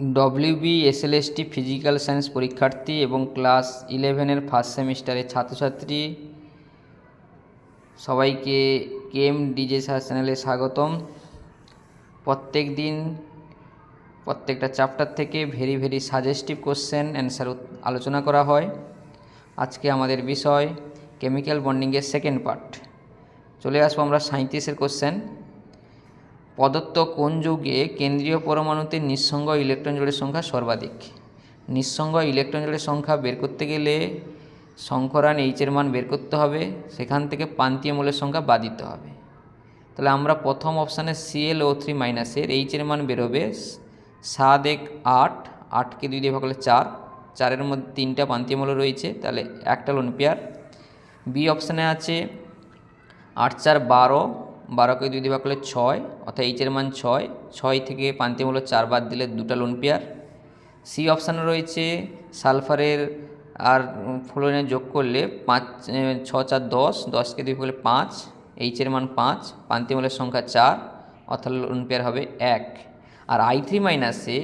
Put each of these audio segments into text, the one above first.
WB SLST physical science পরীক্ষার্থী এবং class ইলেভেনের ফার্স্ট সেমিস্টারের ছাত্রছাত্রী, সবাইকে কেএম ডিজে সাহা চ্যানেলে স্বাগতম। প্রত্যেক দিন প্রত্যেকটা চ্যাপ্টার থেকে very very suggestive question answer আলোচনা করা হয়। আজকে আমাদের বিষয় কেমিক্যাল বন্ডিংয়ের সেকেন্ড পার্ট চলে আসব আমরা সাঁইত্রিশের কোশ্চেন প্রদত্ত কোন যৌগে কেন্দ্রীয় পরমাণুতে নিঃসঙ্গ ইলেকট্রন জোড়ের সংখ্যা সর্বাধিক? নিঃসঙ্গ ইলেকট্রন জোড়ের সংখ্যা বের করতে গেলে সংকরান এইচের মান বের করতে হবে, সেখান থেকে প্রান্তীয় মূলের সংখ্যা বাদ দিতে হবে। তাহলে আমরা প্রথম অপশানে সিএল ও থ্রি মাইনাসের এইচের মান বেরোবে সাত এক আট আটকে দুই দিয়ে ভাগ করলে চার, চারের মধ্যে তিনটা প্রান্তীয় মূল্য রয়েছে, তাহলে একটা লোন পেয়ার। বি অপশানে আছে আট চার বারো বারোকে দুই দিয়ে ভাগ করলে ছয়, অর্থাৎ এইচের মান ছয়। ছয় থেকে প্রান্তীয় মূল্য চার বাদ দিলে দুটা লোন পেয়ার সি অপশানে রয়েছে সালফারের আর ফ্লোরিনের যোগ করলে পাঁচ ছ, চার, দশ দশকে দুই করলে পাঁচ এইচের মান পাঁচ প্রান্তীয় মূলের সংখ্যা চার, অর্থাৎ লোন পেয়ার হবে এক। আর আই থ্রি মাইনাসে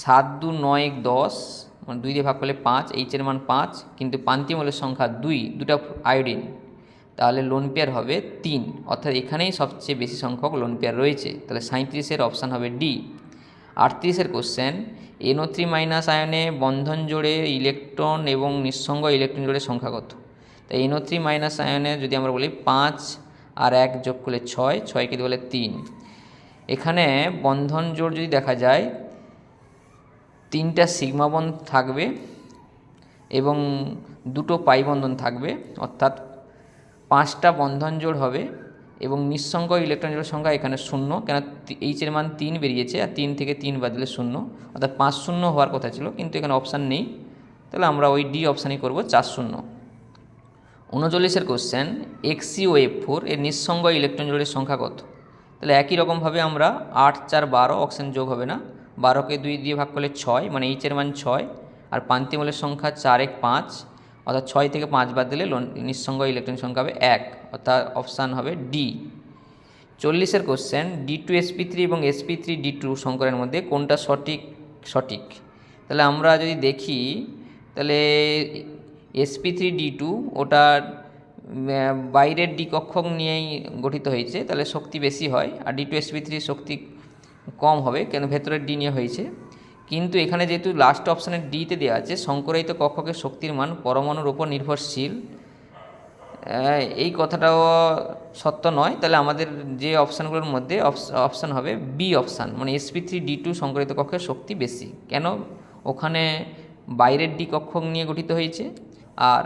সাত, দু, নয়, এক, দশ মানে দুই দিয়ে ভাগ করলে পাঁচ এইচের মান পাঁচ, কিন্তু প্রান্তীয় মূলের সংখ্যা দুই, দুটা আয়োডিন তাহলে লোন পেয়ার হবে তিন। অর্থাৎ এখানেই সবচেয়ে বেশি সংখ্যক লোন পেয়ার রয়েছে। তাহলে সাঁত্রিশের অপশান হবে ডি আটত্রিশের কোশ্চেন এনও থ্রি মাইনাস আয়নে বন্ধন জোড়ে ইলেকট্রন এবং নিঃসঙ্গ ইলেকট্রন জোড়ের সংখ্যা কত? তাই এনও থ্রি মাইনাস আয়নে যদি আমরা বলি পাঁচ আর এক যোগ করলে ছয়, ছয়কে দিয়ে বলে তিন। এখানে বন্ধন জোড় যদি দেখা যায়, তিনটা সিগমা বন্ধ থাকবে এবং দুটো পাই বন্ধন থাকবে, অর্থাৎ পাঁচটা বন্ধন জোড় হবে এবং নিঃসঙ্গ ইলেকট্রন জোড়ের সংখ্যা এখানে শূন্য কেন এইচের মান তিন বেরিয়েছে আর তিন থেকে তিন বাদলে শূন্য, অর্থাৎ পাঁচ শূন্য হওয়ার কথা ছিল, কিন্তু এখানে অপশান নেই। তাহলে আমরা ওই ডি অপশানই করব চার শূন্য। উনচল্লিশের question Xe O F four এর নিঃসঙ্গ ইলেকট্রন জোড়ের সংখ্যা কত? তাহলে একই রকমভাবে আমরা আট, চার, বারো অক্সিজেন যোগ হবে না। বারোকে দুই দিয়ে ভাগ করলে ছয় মানে এইচের মান ছয়, আর পান্তিমূলের সংখ্যা চার এক পাঁচ অর্থাৎ ছয় থেকে পাঁচ বাদ দিলে নিঃসঙ্গ ইলেকট্রন সংখ্যা হবে এক। অর্থাৎ অপশান হবে ডি চল্লিশের question D two SP three এবং এসপি থ্রি ডি টু সংকরের মধ্যে কোনটা সঠিক সঠিক? তাহলে আমরা যদি দেখি, তাহলে এসপি থ্রি ডি টু ওটা বাইরের ডি কক্ষক নিয়েই গঠিত হয়েছে, তাহলে শক্তি বেশি হয়, আর ডি টু এসপি থ্রি শক্তি কম হবে, কেন ভেতরের ডি নিয়ে হয়েছে। কিন্তু এখানে যেহেতু লাস্ট অপশানের ডিতে দেওয়া আছে, সংকরায়িত কক্ষকের শক্তির মান পরমাণুর উপর নির্ভরশীল এই কথাটাও সত্য নয়। তাহলে আমাদের যে অপশানগুলোর মধ্যে অপশান হবে বি অপশান মানে এসপি থ্রি ডি টু সংকরিত কক্ষের শক্তি বেশি। কেন? ওখানে বাইরের ডি কক্ষ নিয়ে গঠিত হয়েছে, আর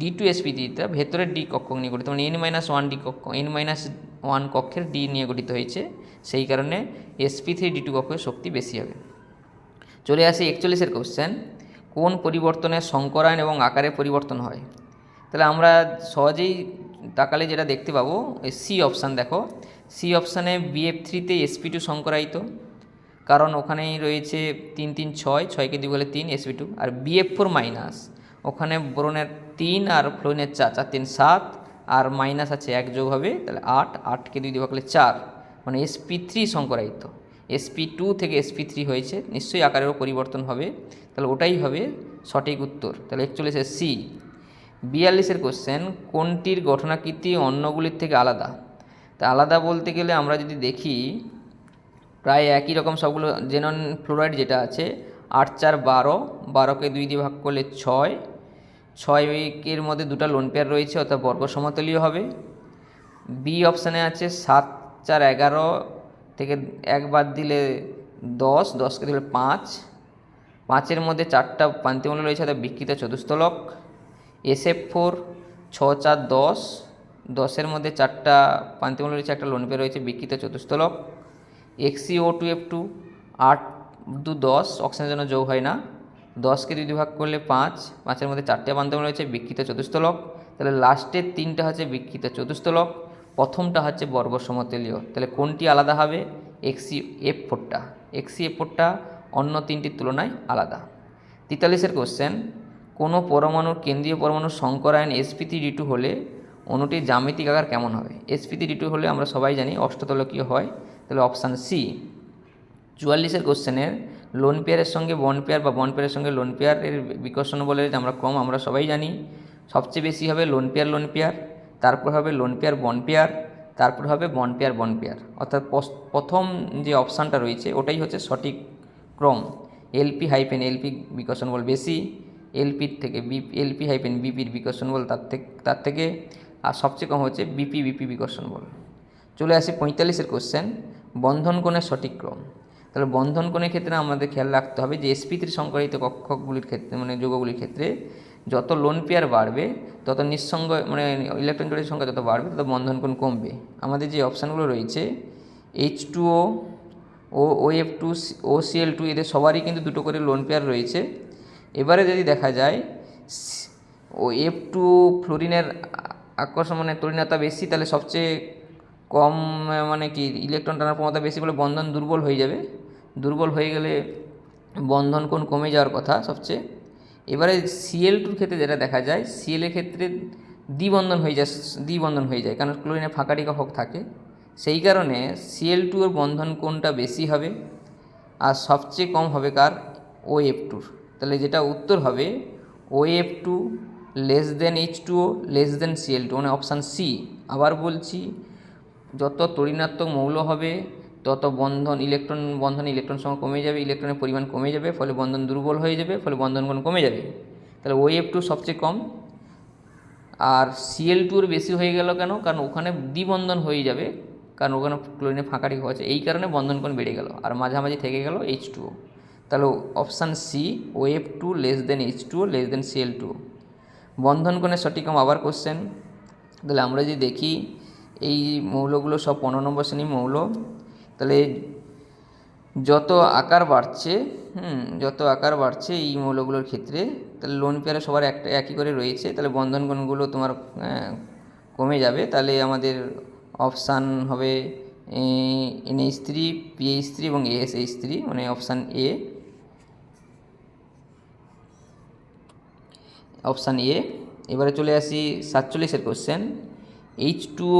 ডি টু এসপি থ্রিটা ভেতরের ডি কক্ষক নিয়ে গঠিত মানে এন মাইনাস ওয়ান ডি কক্ষ এন মাইনাস ওয়ান কক্ষের ডি নিয়ে গঠিত হয়েছে। সেই কারণে এসপি থ্রি ডি টু কক্ষের শক্তি বেশি হবে। চলে আসি একচল্লিশের কোশ্চেন কোন পরিবর্তনের সংকরায়ন এবং আকারে পরিবর্তন হয়? তাহলে আমরা সহজেই তাকালে যেটা দেখতে পাবো সি অপশান দেখো। সি অপশানে বিএফ থ্রিতে এসপি টু সংকরায়িত, কারণ ওখানেই রয়েছে তিন তিন, ছয় ছয়কে দুই বলে তিন এসপি টু আর বিএফ ফোর মাইনাস ওখানে বোরনের তিন আর ফ্লোরিনের চার চার, তিন, সাত, আর মাইনাস আছে এক যোগ হবে, তাহলে আট আটকে দুই দিয়ে চার মানে এসপি থ্রি সংকরায়িত। এসপি টু থেকে এসপি থ্রি হয়েছে, নিশ্চয়ই আকারেরও পরিবর্তন হবে। তাহলে ওটাই হবে সঠিক উত্তর। তাহলে একচল্লিশে সি বিয়াল্লিশের কোশ্চেন কোনটির গঠনাকৃতি অন্যগুলির থেকে আলাদা? তা আলাদা বলতে গেলে আমরা যদি দেখি, প্রায় একই রকম সবগুলো জেনন ফ্লোরাইড যেটা আছে, আট চার বারো, বারোকে দুই দিয়ে ভাগ করলে ছয়। ছয়ের মধ্যে দুটা লোন পেয়ার রয়েছে, অর্থাৎ বর্গ সমতলীয় হবে। বি অপশানে আছে সাত চার এগারো থেকে এক বাদ দিলে দশ দশকে দিলে পাঁচ। পাঁচের মধ্যে চারটা প্রান্তিমূল্য রয়েছে অর্থাৎ বিকৃত চতুস্থলক এস এফ ফোর ছ, চার, দশ। দশের মধ্যে চারটা প্রান্তিমূল্য রয়েছে, একটা লোন পে রয়েছে বিকৃত চতুস্থলক Xe O two F two আট, দু, দশ অক্সিজেনের জন্য যোগ হয় না। দশকে দুই ভাগ করলে পাঁচ, পাঁচের মধ্যে চারটে প্রান্তিমূল্য রয়েছে বিকৃত চতুস্থলক তাহলে লাস্টের তিনটা হচ্ছে বিকৃত চতুস্থলক প্রথমটা হচ্ছে বর্গ সমতলীয় তাহলে কোনটি আলাদা হবে? এক্সি এফ ফোরটা এক্সি এফ ফোরটা অন্য তিনটির তুলনায় আলাদা। তেতাল্লিশের কোশ্চেন কোনো পরমাণুর কেন্দ্রীয় পরমাণুর সংকরায়ন এসপিতি ডি টু হলে অণুটির জ্যামিতিক আকার কেমন হবে? এসপিতি ডি টু হলে আমরা সবাই জানি অষ্টতলকীয় হয়। তাহলে অপশান সি চুয়াল্লিশের কোশ্চেনের লোন পেয়ারের সঙ্গে বন পেয়ার বা বন পেয়ারের সঙ্গে লোন পেয়ারের বিকর্ষণ বলে আমরা কম আমরা সবাই জানি, সবচেয়ে বেশি হবে লোন পেয়ার লোন পেয়ার তারপর হবে লোন পেয়ার বন পেয়ার তারপর হবে বন পেয়ার বন পেয়ার অর্থাৎ প্রথম যে অপশানটা রয়েছে, ওটাই হচ্ছে সঠিক ক্রম। এলপি হাইপেন এলপি বিকশন বল বেশি এলপির থেকে বি এলপি হাইপেন বিপির বিকশন বল তার থেকে তার থেকে, আর সবচেয়ে কম হচ্ছে বিপি বিপি বিকর্ষণ বল। চলে আসি পঁয়তাল্লিশের কোশ্চেন বন্ধন কোণের সঠিক ক্রম। তাহলে বন্ধন কোণের ক্ষেত্রে আমাদের খেয়াল রাখতে হবে যে এসপি থ্রি সংকরিত কক্ষকগুলির ক্ষেত্রে মানে যৌগগুলির ক্ষেত্রে যত লোন পেয়ার বাড়বে, তত নিঃসঙ্গ মানে ইলেকট্রন জোড়ের সংখ্যা যত বাড়বে, তত বন্ধন কোণ কমবে। আমাদের যে অপশানগুলো রয়েছে এইচ টু ও ও ও এফ টু ও সিএল টু এদের সবারই কিন্তু দুটো করে লোন পেয়ার রয়েছে। এবারে যদি দেখা যায় ও এফ টু ফ্লোরিনের আকর্ষণ মানে তরিণতা বেশি, তাহলে সবচেয়ে কম মানে কি ইলেকট্রন টানার ক্ষমতা বেশি বলে বন্ধন দুর্বল হয়ে যাবে। দুর্বল হয়ে গেলে বন্ধন কোণ কমে যাওয়ার কথা সবচেয়ে। এবারে সিএল টুর ক্ষেত্রে যেটা দেখা যায় সিএল এর ক্ষেত্রে দ্বিবন্ধন হয়ে যায়, দ্বিবন্ধন হয়ে যায়, কারণ ক্লোরিনে ফাঁকাটি কক্ষক থাকে। সেই কারণে সিএল টু এর বন্ধন কোণটা বেশি হবে, আর সবচেয়ে কম হবে কার? ও এফ টুর তাহলে যেটা উত্তর হবে O F two less than H two O less than CL two মানে অপশান সি আবার বলছি, যত তরিণাত্মক মৌল হবে তত বন্ধন ইলেকট্রন বন্ধন ইলেকট্রন সংখ্যা কমে যাবে ইলেকট্রনের পরিমাণ কমে যাবে, ফলে বন্ধন দুর্বল হয়ে যাবে, ফলে বন্ধন কোণ কমে যাবে। তাহলে ও এফ টু সবচেয়ে কম। আর সিএল টুর বেশি হয়ে গেল কেন? কারণ ওখানে দ্বিবন্ধন হয়ে যাবে, কারণ ওখানে ক্লোরিনে ফাঁকাটি হচ্ছে এই কারণে বন্ধন বেড়ে গেল, আর মাঝামাঝি থেকে গেল এইচ টু তাহলে option C O F two less than H two less than CL two বন্ধন কোণের সঠিক আবার কোশ্চেন তাহলে আমরা যদি দেখি, এই মৌলগুলো সব পনেরো নম্বর শ্রেণির মৌল। তাহলে যত আকার বাড়ছে, হুম, যত আকার বাড়ছে এই মৌলগুলোর ক্ষেত্রে, তাহলে লোন পেয়ারে সবার একটা একই করে রয়েছে, তাহলে বন্ধন কোণগুলো তোমার কমে যাবে। তাহলে আমাদের অপশান হবে এনএইচ থ্রি পিএইচ থ্রি এবং এএসএইচ থ্রি মানে অপশান এ অপশান এ এবারে চলে আসি সাতচল্লিশের কোশ্চেন এইচ টু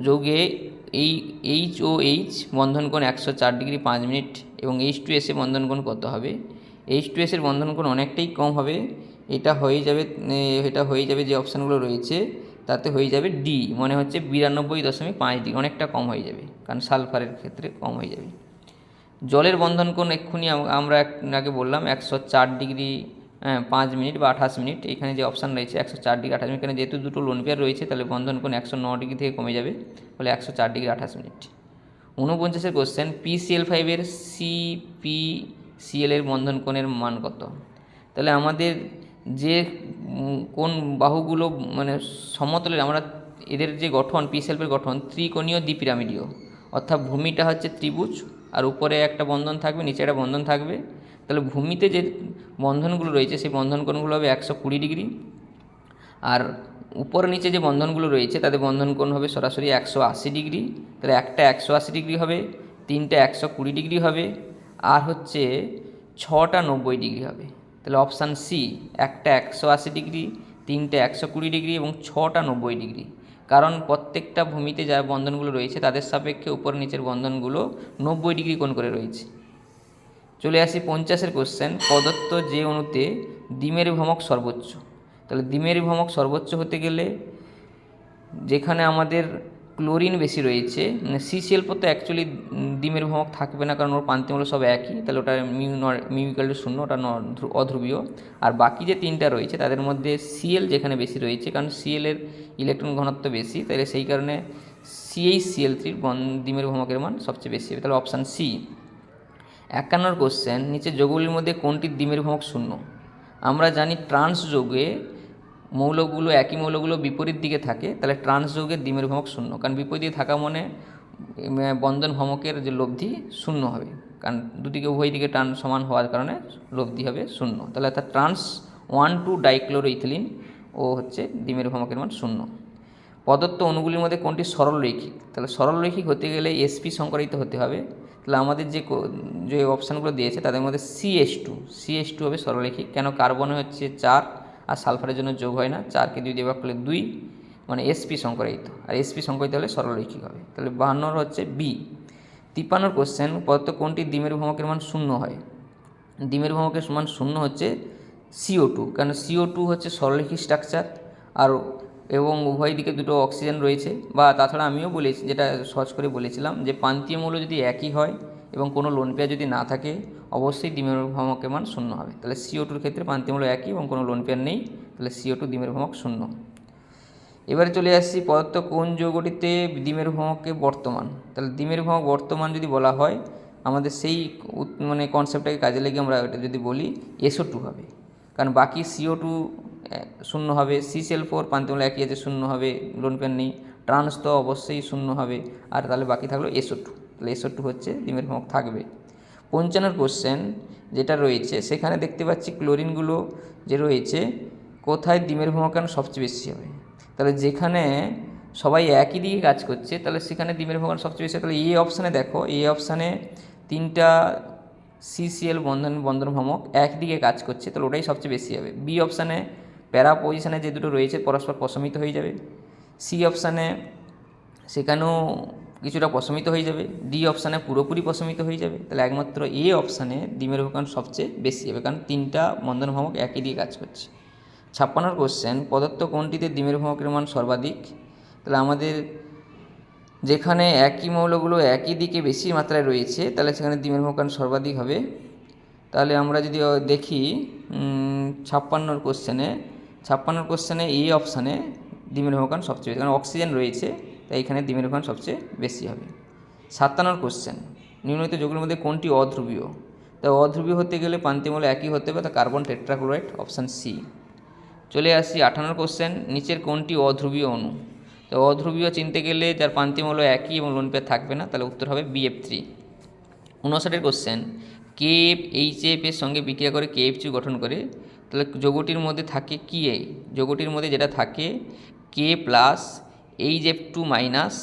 যোগে এই এইচ ও এইচ বন্ধন কোণ একশো চার ডিগ্রি পাঁচ মিনিট এবং এইচ টু এসে বন্ধন কত হবে? এইচ টু এসের বন্ধন অনেকটাই কম হবে। এটা হয়ে যাবে এটা হয়ে যাবে যে অপশানগুলো রয়েছে, তাতে হয়ে যাবে ডি মনে হচ্ছে বিরানব্বই দশমিক পাঁচ ডিগ্রি, অনেকটা কম হয়ে যাবে, কারণ সালফারের ক্ষেত্রে কম হয়ে যাবে। জলের বন্ধন কোণ এক্ষুনি আম- আমরা আগে বললাম একশো চার ডিগ্রি পাঁচ মিনিট বা আঠাশ মিনিট এখানে যে অপশান রয়েছে, একশো চার ডিগ্রি আঠাশ মিনিট। এখানে যেহেতু দুটো লোন পেয়ার রয়েছে, তাহলে বন্ধন কোণ একশো ন ডিগ্রি থেকে কমে যাবে, ফলে একশো চার ডিগ্রি আঠাশ মিনিট। ঊনপঞ্চাশের কোশ্চেন পিসিএল ফাইভের সিপি সিএলের বন্ধন কোণের মান কত? তাহলে আমাদের যে কোন বাহুগুলো মানে সমতলের আমরা এদের যে গঠন পি সেলফের গঠন, ত্রিকোণীয় দ্বিপিরামিডীয়। অর্থাৎ ভূমিটা হচ্ছে ত্রিভুজ, আর উপরে একটা বন্ধন থাকবে, নিচে একটা বন্ধন থাকবে। তাহলে ভূমিতে যে বন্ধনগুলো রয়েছে, সেই বন্ধন কোণগুলো হবে একশো কুড়ি ডিগ্রি। আর উপর নিচে যে বন্ধনগুলো রয়েছে, তাদের বন্ধন কোণ হবে সরাসরি একশো আশি ডিগ্রি। তাহলে একটা একশো আশি ডিগ্রি হবে, তিনটা একশো কুড়ি ডিগ্রি হবে, আর হচ্ছে ছটা নব্বই ডিগ্রি হবে। তাহলে অপশান সি একটা একশো আশি ডিগ্রি, তিনটে একশো কুড়ি ডিগ্রি এবং ছটা নব্বই ডিগ্রি। কারণ প্রত্যেকটা ভূমিতে যা বন্ধনগুলো রয়েছে, তাদের সাপেক্ষে উপর নিচের বন্ধনগুলো নব্বই ডিগ্রি কোণ করে রয়েছে। চলে আসি পঞ্চাশের কোশ্চেন প্রদত্ত যে অণুতে দ্বিমেরু ভ্রমক সর্বোচ্চ। তাহলে দ্বিমেরু ভ্রমক সর্বোচ্চ হতে গেলে যেখানে আমাদের ক্লোরিন বেশি রয়েছে মানে সিসিএল তো অ্যাকচুয়ালি ডিমের ভ্রমক থাকবে না, কারণ ওর প্রান্তিমূল্য সব একই। তাহলে ওটা মিউ ন মিউকাল শূন্য, ওটা অধ্রুবীয়। আর বাকি যে তিনটা রয়েছে, তাদের মধ্যে সিএল যেখানে বেশি রয়েছে, কারণ সিএলের ইলেকট্রন ঘনত্ব বেশি, তাহলে সেই কারণে সিএইচ সিএল থ্রির ডিমের ভ্রমকের মান সবচেয়ে বেশি হবে। তাহলে অপশান সি একান্নর কোশ্চেন নিচে যোগগুলির মধ্যে কোনটি দ্বিমেরু ভ্রমক শূন্য? আমরা জানি ট্রান্স যোগে মৌলগুলো, একই মৌলগুলো বিপরীত দিকে থাকে, তাহলে ট্রান্স যোগে দ্বিমেরু ভ্রমক শূন্য, কারণ বিপরীত দিকে থাকা মানে বন্ধন ভ্রমকের যে লব্ধি শূন্য হবে, কারণ দুদিকে উভয় দিকে টান সমান হওয়ার কারণে লব্ধি হবে শূন্য, তাহলে অর্থাৎ trans one two dichloro ethylene ও হচ্ছে ডিমের ভ্রমকের মান শূন্য। প্রদত্ত অণুগুলির মধ্যে কোনটি সরলরৈখিক? তাহলে সরলরৈখিক হতে গেলে এসপি সংকরিত হতে হবে। তাহলে আমাদের যে যে অপশানগুলো দিয়েছে তাদের মধ্যে সিএস টু সিএস টু হবে সরলরৈখিক। কেন? কার্বনে হচ্ছে চার আর সালফারের জন্য যোগ হয় না। চারকে দুই ভাগ করলে দুই মানে এসপি সংকরিত আর এসপি সংকরিত হলে সরলরৈখিক হবে। তাহলে বাহান্নর হচ্ছে বি তিপ্পান্নর কোশ্চেন প্রদত্ত কোনটি ডিমের ভ্রমকের মান শূন্য হয়? ডিমের ভ্রমকের সমান শূন্য হচ্ছে সিও টু কারণ সিও টু হচ্ছে সরলরেখী স্ট্রাকচার আর এবং উভয় দিকে দুটো অক্সিজেন রয়েছে বা তাছাড়া আমিও বলেছি, যেটা সহজ করে বলেছিলাম যে প্রান্তীয় মৌল যদি একই হয় এবং কোনো লোন পেয়ার যদি না থাকে, অবশ্যই ডিমের ভ্রমকের মান শূন্য হবে। তাহলে সিও টুর ক্ষেত্রে প্রান্তীয় মৌল একই এবং কোনো লোন পেয়ার নেই, তাহলে সিও টু ডিমের ভ্রমক শূন্য। এবারে চলে আসছি পদার্থ কোন যৌগটিতে ডিমের ভ্রমককে বর্তমান? তাহলে ডিমের ভ্রমক বর্তমান যদি বলা হয়, আমাদের সেই মানে কনসেপ্টটাকে কাজে লেগে আমরা এটা যদি বলি এসও টু হবে। কারণ বাকি সিও টু শূন্য হবে সিসেল ফোর প্রান্তিমূল একই আছে, শূন্য হবে লোন পেন নেই। ট্রান্স তো অবশ্যই শূন্য হবে। আর তাহলে বাকি থাকল এসও টু তাহলে এসও টু হচ্ছে ডিমের ভ্রমক থাকবে। পঞ্চান্নর কোশ্চেন যেটা রয়েছে, সেখানে দেখতে পাচ্ছি ক্লোরিনগুলো যে রয়েছে, কোথায় ডিমের ভ্রমকান সবচেয়ে বেশি হবে? তাহলে যেখানে সবাই একই দিকে কাজ করছে, তাহলে সেখানে ডিমের ভ্রমণ সবচেয়ে বেশি। তাহলে এই অপশানে দেখো, এই অপশানে তিনটা সিসিএল বন্ধন বন্ধন ভ্রমক একদিকে কাজ করছে, তাহলে ওটাই সবচেয়ে বেশি হবে। বি অপশানে প্যারা পজিশানে যে দুটো রয়েছে, পরস্পর প্রশমিত হয়ে যাবে। সি অপশানে সেখানেও কিছুটা প্রশমিত হয়ে যাবে। ডি অপশানে পুরোপুরি প্রশমিত হয়ে যাবে। তাহলে একমাত্র এ অপশানে ডিমের ভূমিকা সবচেয়ে বেশি হবে, কারণ তিনটা বন্ধন ভ্রমক একই দিয়ে কাজ করছে। ছাপ্পান্নর কোশ্চেন পদার্থ কোনটিতে ডিমের ভ্রমকের মান সর্বাধিক? তাহলে আমাদের যেখানে একই মৌলগুলো একই দিকে বেশি মাত্রায় রয়েছে, তাহলে সেখানে ডিমের ভ্রমকান সর্বাধিক হবে। তাহলে আমরা যদি, দেখি ছাপ্পান্নর কোশ্চেনে ছাপ্পান্নর কোশ্চেনে এই অপশানে ডিমের ভ্রমকান সবচেয়ে বেশি, কারণ অক্সিজেন রয়েছে, তাই এখানে ডিমের ভ্রমকান সবচেয়ে বেশি হবে। সাতান্নর কোশ্চেন নিম্নলিখিত যৌগের মধ্যে কোনটি অধ্রুবীয়? তাই অধ্রুবীয় হতে গেলে প্রান্তিমূল একই হতে হবে তা কার্বন টেট্রাক্লোরাইড অপশান সি চলে আসি আঠান্ন কোশ্চেন নিচের কোনটি অধ্রুবীয় অণু? তো অধ্রুবীয় চিনতে গেলে যার প্রান্তিম হলো একই এবং লোন পেয়ার থাকবে না, তাহলে উত্তর হবে BF three উনষাটের question K F H F এর সঙ্গে বিক্রিয়া করে কে এফ গঠন করে তাহলে যৌগটির মধ্যে থাকে কি এই যৌগটির মধ্যে যেটা থাকে K plus H F two minus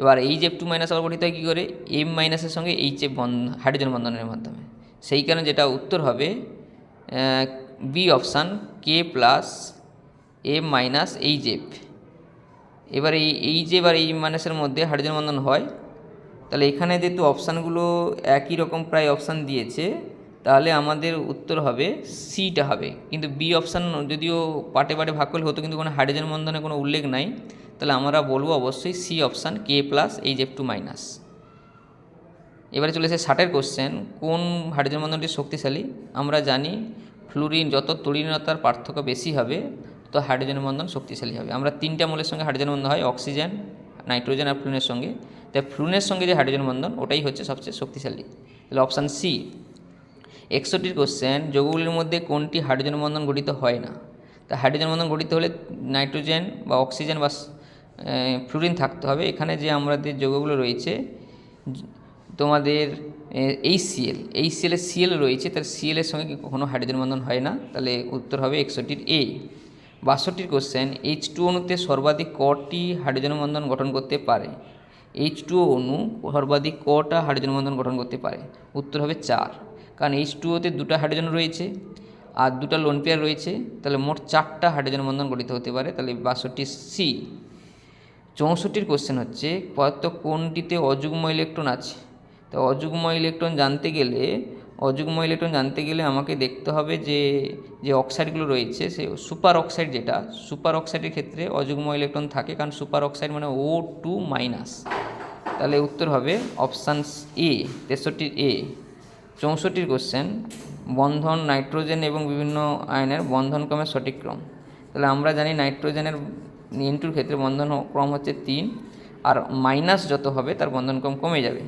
এবার এইচ এফ টু মাইনাস আবার গঠিত হয় কী করে? এম মাইনাসের সঙ্গে এইচ এফ বন্ধ হাইড্রোজেন বন্ধনের মাধ্যমে। সেই কারণে যেটা উত্তর হবে B option K plus M minus H F এবার এই এই যে এবার এই মাইনাসের মধ্যে হাইড্রোজেন বন্ধন হয়, তাহলে এখানে যেহেতু অপশানগুলো একই রকম প্রায় অপশান দিয়েছে তাহলে আমাদের উত্তর হবে সিটা হবে। কিন্তু বি অপশান যদিও পাটে পাটে ভাগ করলে হতো, কিন্তু কোনো হাইড্রোজেন বন্ধনের কোনো উল্লেখ নাই। তাহলে আমরা বলব অবশ্যই C option K plus H F two minus. এবারে চলে এসে ষাটের কোশ্চেন, কোন হাইড্রোজেন বন্ধনটি শক্তিশালী? আমরা জানি ফ্লুরিন যত তরিণতার পার্থক্য বেশি হবে, তত হাইড্রোজেন বন্ধন শক্তিশালী হবে। আমরা তিনটা মূলের সঙ্গে হাইড্রোজেন বন্ধন হয়, অক্সিজেন, নাইট্রোজেন আর ফ্লুনের সঙ্গে। তাই ফ্লুনের সঙ্গে যে হাইড্রোজেন বন্ধন, ওটাই হচ্ছে সবচেয়ে শক্তিশালী। তাহলে অপশান সি একষট্টির কোশ্চেন যৌগগুলির মধ্যে কোনটি হাইড্রোজেন বন্ধন গঠিত হয় না? তা হাইড্রোজেন বন্ধন গঠিত হলে নাইট্রোজেন বা অক্সিজেন বা ফ্লুরিন থাকতে হবে। এখানে যে আমাদের যৌগগুলো রয়েছে, তোমাদের এইচ সিএল এইচ সিএলের সিএল রয়েছে তার সিএলের সঙ্গে কখনো হাইড্রোজেন বন্ধন হয় না? তাহলে উত্তর হবে একষট্টির এ বাষট্টির কোশ্চেন এইচ টু অণুতে সর্বাধিক কটি হাইড্রোজেন বন্ধন গঠন করতে পারে? এইচ টু অণু সর্বাধিক কটা হাইড্রোজেন বন্ধন গঠন করতে পারে? উত্তর হবে চার। কারণ এইচ টু ওতে দুটো হাইড্রোজেন রয়েছে আর দুটো লোন পেয়ার রয়েছে, তাহলে মোট চারটা হাইড্রোজেন বন্ধন গঠিত হতে পারে, তাহলে বাষট্টি সি চৌষট্টির কোশ্চেন হচ্ছে, পদার্থ কোনটিতে অযুগ্ম ইলেকট্রন আছে? তো অযুগ্ম ইলেকট্রন জানতে গেলে, অযুগ্ম ইলেকট্রন জানতে গেলে আমাকে দেখতে হবে যে যে অক্সাইডগুলো রয়েছে, সে সুপার অক্সাইড যেটা সুপার অক্সাইডের ক্ষেত্রে অযুগ্ম ইলেকট্রন থাকে, কারণ সুপার অক্সাইড মানে ও টু মাইনাস তাহলে উত্তর হবে অপশান এ তেষট্টির এ চৌষট্টির কোশ্চেন বন্ধন নাইট্রোজেন এবং বিভিন্ন আয়নের বন্ধন ক্রমের সঠিক ক্রম। তাহলে আমরা জানি নাইট্রোজেনের এনটুর ক্ষেত্রে বন্ধন ক্রম হচ্ছে তিন, আর মাইনাস যত হবে তার বন্ধন ক্রম কমে যাবে।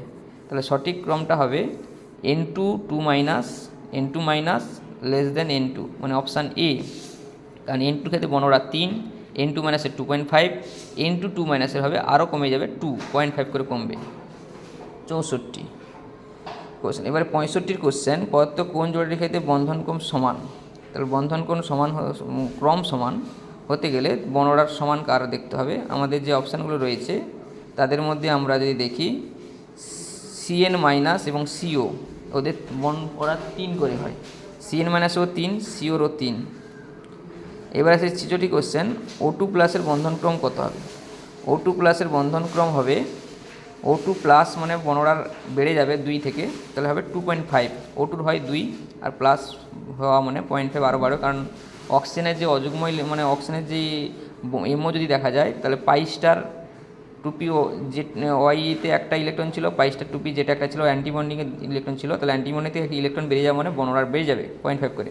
তাহলে সঠিক ক্রমটা হবে N two two minus N two minus less than N two মানে অপশান এ কারণ এন টুর ক্ষেত্রে বনরা তিন এন টু মাইনাসের two point five N two two মাইনাসের হবে আরও কমে যাবে টু পয়েন্ট ফাইভ করে কমবে। চৌষট্টি। কোশ্চেন এবারে পঁয়ষট্টির কোশ্চেন পদার্থ কোন জোড়াটির ক্ষেত্রে বন্ধন ক্রম সমান? তাহলে বন্ধন কোন সমান ক্রম সমান হতে গেলে বনরার সমান কার দেখতে হবে। আমাদের যে অপশানগুলো রয়েছে, তাদের মধ্যে আমরা যদি দেখি সিএন মাইনাস এবং সিও ওদের বন ওরা তিন করে হয়। সিএন মাইনাসও তিন সিওরও তিন। এবার আছে ছিচটি কোশ্চেন ও টু প্লাসের বন্ধনক্রম কত হবে? ও টু প্লাসের বন্ধনক্রম হবে ও টু প্লাস মানে বনরার বেড়ে যাবে দুই থেকে, তাহলে হবে টু পয়েন্ট ফাইভ ও টুর হয় দুই আর প্লাস হওয়া মানে পয়েন্ট ফাইভ আরও বাড়ো, কারণ অক্সিজেনের যে অযুগ্ম ইলে- মানে অক্সিজেনের যে এমও যদি দেখা যায়, তাহলে পাই স্টার টুপি ও যে ওয়াইতে একটা ইলেকট্রন ছিল পাই স্টার টুপি যেটা একটা ছিল অ্যান্টিবন্ডিংয়ের ইলেকট্রন ছিল, তাহলে অ্যান্টিবন্ডিং থেকে ইলেকট্রন বেরিয়ে যাওয়া মানে বনরার বেড়ে যাবে পয়েন্ট ফাইভ করে।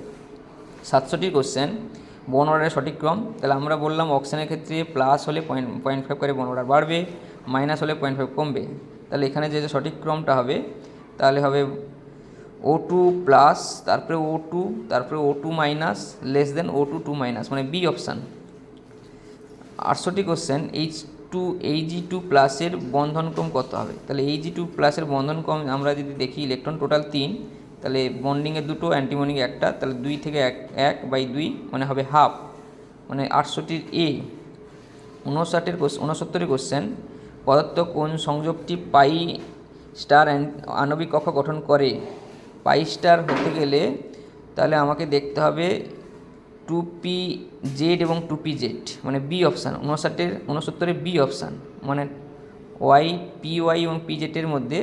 সাতশোটির কোশ্চেন বনরার সঠিক ক্রম, তাহলে আমরা বললাম অক্সিজেনের ক্ষেত্রে প্লাস হলে পয়েন্ট পয়েন্ট ফাইভ করে বনরার বাড়বে। মাইনাস হলে পয়েন্ট ফাইভ কমবে। তাহলে এখানে যে সঠিক ক্রমটা হবে, তাহলে হবে ও টু প্লাস তারপরে ও টু তারপরে O two minus less than O two two minus মানে বি অপশান আটষট্টি question H two HG two প্লাসের বন্ধন ক্রম কত হবে? তাহলে এইজি টু প্লাসের বন্ধন ক্রম আমরা যদি দেখি ইলেকট্রন টোটাল তিন, তাহলে বন্ডিংয়ে দুটো অ্যান্টিবন্ডিং একটা, তাহলে দুই থেকে এক এক বাই দুই মানে হবে হাফ মানে আটষট্টির এ উনষাটের উনসত্তরের কোশ্চেন পদার্থ কোন সংযোগটি পাই স্টার আণবিক কক্ষ গঠন করে? পাই স্টার হতে গেলে তাহলে আমাকে দেখতে হবে টু পি জেড এবং টু পি জেড মানে বি অপশান উনষাটের উনসত্তরের বি অপশান মানে ওয়াই, পি ওয়াই এবং পি জেটের মধ্যে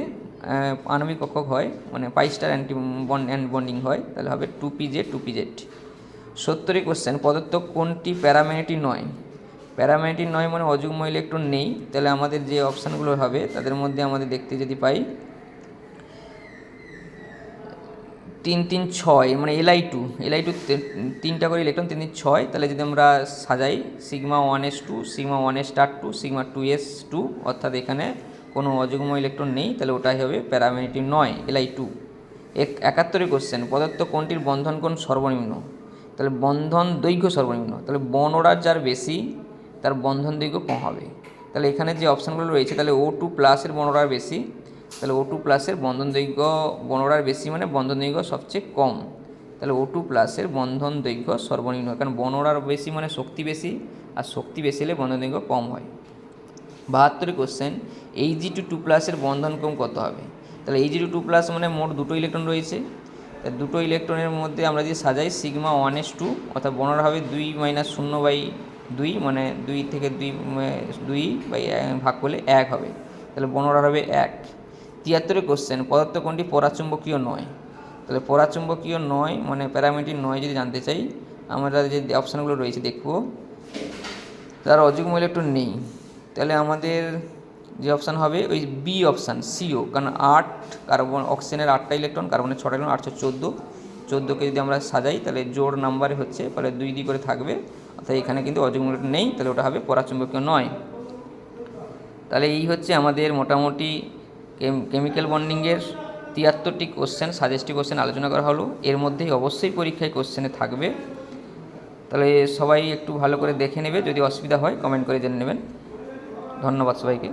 আণবিক কক্ষক হয় মানে pi star anti bond and bonding হয়, তাহলে হবে two P Z, two P Z. সত্তরই question পদার্থ কোনটি প্যারামেনিটি নয়? প্যারামেনিটি নয় মানে অযুগ্ম ইলেকট্রন নেই, তাহলে আমাদের যে অপশানগুলো হবে, তাদের মধ্যে আমাদের দেখতে যদি পাই, তিন তিন ছয় মানে এলআই টু এলআই টু তিনটা করে ইলেকট্রন তিন তিন ছয়, তাহলে যদি আমরা সাজাই sigma one S two sigma one S star two sigma two S two অর্থাৎ এখানে কোনো অযুগ্ম ইলেকট্রন নেই, তাহলে ওটাই হবে প্যারামেনিটি নয় এলআই টু এক একাত্তরে কোশ্চেন পদার্থ কোনটির বন্ধন কোণ সর্বনিম্ন? তাহলে বন্ধন দৈর্ঘ্য সর্বনিম্ন, তাহলে বনরার যার বেশি তার বন্ধন দৈর্ঘ্য কম হবে। তাহলে এখানে যে অপশানগুলো রয়েছে, তাহলে ও টু প্লাসের বনরার বেশি। তাহলে ও টু প্লাসের বন্ধন দৈর্ঘ্য বনরার বেশি মানে বন্ধন দৈর্ঘ্য সবচেয়ে কম। তাহলে ও টু প্লাসের বন্ধন দৈর্ঘ্য সর্বনিম্ন কারণ বনরার বেশি মানে শক্তি বেশি, আর শক্তি বেশি হলে বন্ধন দৈর্ঘ্য কম হয়। বাহাত্তরের কোশ্চেন এই জি টু টু প্লাসের বন্ধন কম কত হবে? তাহলে এই জি টু টু প্লাস মানে মোট দুটো ইলেকট্রন রয়েছে। তা দুটো ইলেকট্রনের মধ্যে আমরা যদি সাজাই সিগমা ওয়ান এস টু অর্থাৎ বনর হবে দুই মাইনাস শূন্য বাই দুই মানে দুই থেকে দুই দুই বাই ভাগ করলে এক হবে। তাহলে বনরার হবে এক। তিয়াত্তরের কোশ্চেন পদার্থ কোনটি পরাচুম্বকীয় নয়? তাহলে পরাচুম্বকীয় নয় মানে প্যারামেট্রিক নয় যদি জানতে চাই, আমরা যে অপশানগুলো রয়েছে দেখব। তার অযুগ্ম ইলেকট্রন নেই। তাহলে আমাদের যে অপশান হবে, ওই বি অপশান সিও কারণ আট কার্বন, অক্সিজেনের আটটা ইলেকট্রন, কার্বনের ছটা ইলেকট্রন, আটশো চোদ্দ। চোদ্দোকে যদি আমরা সাজাই, তাহলে জোড় নাম্বারে হচ্ছে, তাহলে দুই দুই করে থাকবে। অর্থাৎ এখানে কিন্তু অযুগ্ম নেই, তাহলে ওটা হবে পরাচুম্বকীয় নয়। তাহলে এই হচ্ছে আমাদের মোটামুটি কেমিক্যাল বন্ডিংয়ের তিয়াত্তরটি কোশ্চেন সাজেস্টি কোশ্চেন আলোচনা করা হলো। এর মধ্যেই অবশ্যই পরীক্ষায় কোশ্চেনে থাকবে। তাহলে সবাই একটু ভালো করে দেখে নেবে, যদি অসুবিধা হয় কমেন্ট করে জেনে নেবেন। ধন্যবাদ সবাইকে।